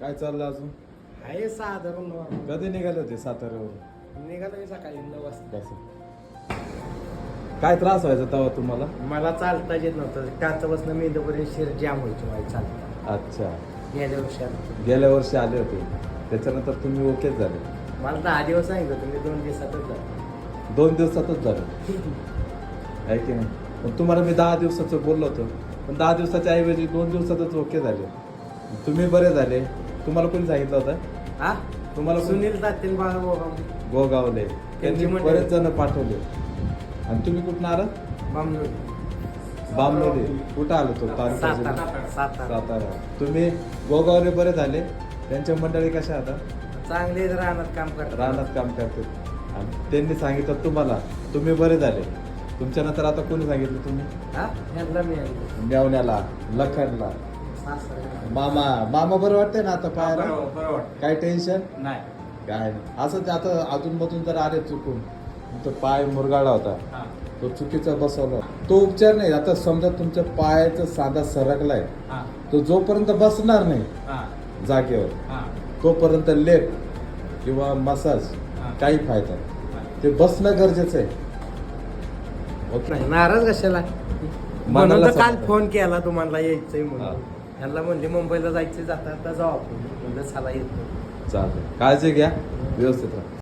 काय चाललं अजून? आहे साधारण. कधी निघाले होते साताऱ्यावरून? निघालो मी सकाळी नऊ वाजता कसं काय त्रास व्हायचा तेव्हा तुम्हाला? मला चालता येत नव्हतं. काचापासून मेंदूपर्यंत शिर जाम व्हायची माझी चालता अच्छा. गेल्या वर्षात गेल्या वर्षी आले होते. त्याच्यानंतर तुम्ही ओकेच झाले. मला दहा दिवस सांगितलं तुम्ही दोन दिवसातच जा दोन दिवसातच झालं. आहे की नाही? पण तुम्हाला मी दहा दिवसाचं बोललो होतो. पण दहा दिवसाच्या ऐवजी दोन दिवसातच ओके झाले. तुम्ही बरे झाले. तुम्हाला कोणी सांगितलं होतं? हा? तुम्हाला कोणी- सुनील तात्यान बाळा गोगावले. त्यांनी. बरेच जण पाठवले. आणि तुम्ही कुठून आलात? बामनोली. कुठं आलो तो? तालुका सातारा. जिल्हा? सातारा. सातारा. तुम्ही गोगावले बरे झाले. त्यांच्या मंडळी कशा आता? चांगले रानात काम करतात. रानात काम करतात. आणि त्यांनी सांगितलं तुम्हाला तुम्ही बरे झाले. तुमच्यानंतर आता कोणी सांगितलं तुम्ही? हा? यांना मी आणलं. मेवण्याला लखनला. मामा मामा बरं वाटतंय ना आता पायाला काय टेन्शन नाही काय नाही. असंच आता अजून मधून जर आले चुकून तो पाय मुरगाळा होता हा. तो चुकीचा बसवला तो उपचार नाही आता समजा तुमच्या पायाचा साधा सरकलाय हा. तो जोपर्यंत बसणार नाही हा. जागेवर हा. तोपर्यंत लेप किंवा मसाज हा. काही फायदा नाही. ते बसणं गरजेचं आहे ओके नाराज कशाला मनाला म्हणून तर काल. फोन केला तुम्हाला यायचंय हा. म्हणून ह्यांना म्हणले मुंबईला जायचे जाता जाऊ आपण. म्हणलं चला येतो. चालेल. काळजी घ्या. व्यवस्थित राहा.